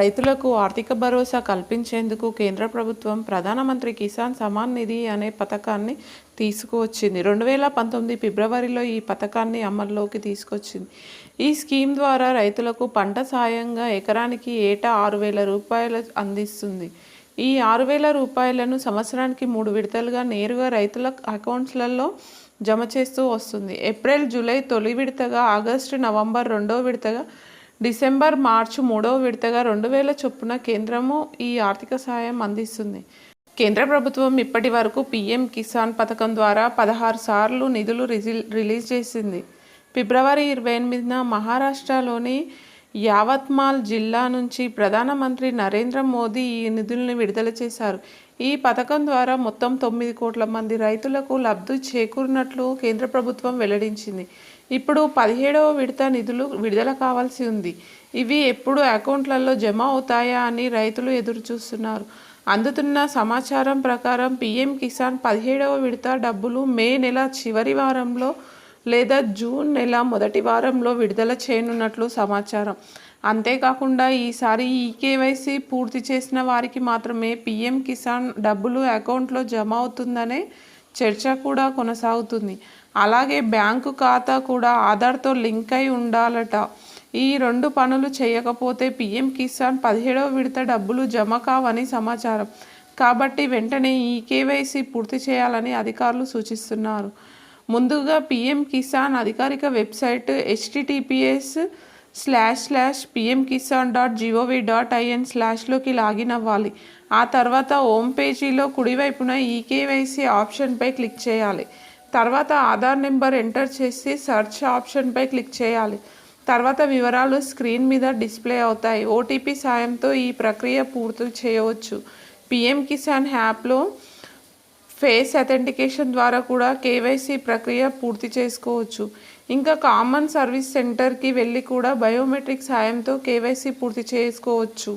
రైతులకు ఆర్థిక భరోసా కల్పించేందుకు కేంద్ర ప్రభుత్వం ప్రధానమంత్రి కిసాన్ సమాన్ నిధి అనే పథకాన్ని తీసుకువచ్చింది. రెండు వేల పంతొమ్మిది ఫిబ్రవరిలో ఈ పథకాన్ని అమల్లోకి తీసుకొచ్చింది. ఈ స్కీమ్ ద్వారా రైతులకు పంట సాయంగా ఎకరానికి ఏటా ఆరు వేల రూపాయలు అందిస్తుంది. ఈ ఆరు వేల రూపాయలను సంవత్సరానికి మూడు విడతలుగా నేరుగా రైతుల అకౌంట్స్లలో జమ చేస్తూ వస్తుంది. ఏప్రిల్ జూలై తొలి విడతగా ఆగస్టు నవంబర్ రెండో విడతగా డిసెంబర్ మార్చి మూడవ విడతగా రెండు వేల చొప్పున కేంద్రము ఈ ఆర్థిక సహాయం అందిస్తుంది. కేంద్ర ప్రభుత్వం ఇప్పటి వరకు పీఎం కిసాన్ పథకం ద్వారా పదహారు సార్లు నిధులు రిజిల్- రిలీజ్ చేసింది. ఫిబ్రవరి ఇరవై ఎనిమిదిన మహారాష్ట్రలోని యావత్మాల్ జిల్లా నుంచి ప్రధానమంత్రి నరేంద్ర మోదీ ఈ నిధులను విడుదల చేశారు. ఈ పథకం ద్వారా మొత్తం తొమ్మిది కోట్ల మంది రైతులకు లబ్ధి చేకూరినట్లు కేంద్ర ప్రభుత్వం వెల్లడించింది. ఇప్పుడు పదిహేడవ విడత నిధులు విడుదల కావాల్సి ఉంది. ఇవి ఎప్పుడు అకౌంట్లలో జమ అవుతాయా అని రైతులు ఎదురుచూస్తున్నారు. అందుతున్న సమాచారం ప్రకారం పీఎం కిసాన్ పదిహేడవ విడత డబ్బులు మే నెల చివరి వారంలో లేదా జూన్ నెల మొదటి వారంలో విడుదల చేయనున్నట్లు సమాచారం. అంతేకాకుండా ఈసారి ఈ కేవైసీ పూర్తి చేసిన వారికి మాత్రమే పీఎం కిసాన్ డబ్బులు అకౌంట్లో జమ అవుతుందనే చర్చ కూడా కొనసాగుతుంది. అలాగే బ్యాంకు ఖాతా కూడా ఆధార్తో లింక్ అయి ఉండాలట. ఈ రెండు పనులు చేయకపోతే పీఎం కిసాన్ పదిహేడవ విడత డబ్బులు జమ కావని సమాచారం. కాబట్టి వెంటనే ఈ కేవైసీ పూర్తి చేయాలని అధికారులు సూచిస్తున్నారు. ముందుగా పీఎం కిసాన్ అధికారిక website HTTPS slash slash PM Kisan dot GOV dot IN స్లాష్లోకి login అవ్వాలి. ఆ తర్వాత హోమ్ పేజీలో కుడివైపున ఈ కేవైసీ ఆప్షన్పై క్లిక్ చేయాలి. తర్వాత ఆధార్ నెంబర్ ఎంటర్ చేసి సెర్చ్ ఆప్షన్పై క్లిక్ చేయాలి. తర్వాత వివరాలు స్క్రీన్ మీద డిస్ప్లే అవుతాయి. ఓటీపీ సాయంతో ఈ ప్రక్రియ పూర్తి చేయవచ్చు. పిఎం కిసాన్ యాప్లో ఫేస్ అథెంటికేషన్ ద్వారా కూడా కేవైసీ ప్రక్రియ పూర్తి చేసుకోవచ్చు. ఇంకా కామన్ సర్వీస్ సెంటర్కి వెళ్ళి కూడా బయోమెట్రిక్ సాయంతో కేవైసీ పూర్తి చేసుకోవచ్చు.